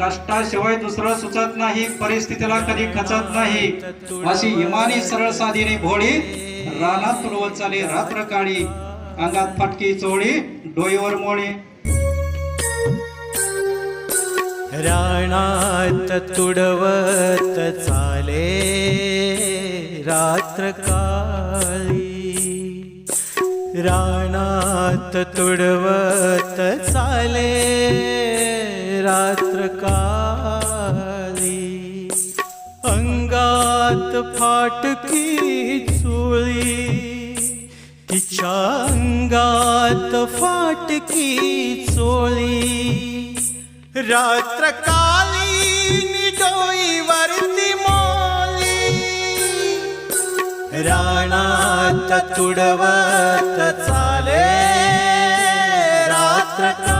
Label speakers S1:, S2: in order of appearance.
S1: कष्टाशिवाय दुसरं सुचत नाही परिस्थितीला कधी खचत नाही. अशी इमानी सरळ साधीने भोळी रानात तुडवत चाली रात्र काळी. अंगात फटकी चोळी डोईवर मोळी.
S2: राणात तुडवत चाले रात्र काळी. राणात तुडवत चाले रात्र काळी अंगात फाटकी चुळी तिच्या अंगात फाटकी चोळी. रात्र काली डोईवरती मोली राणात तुडवत चाले. रात्र का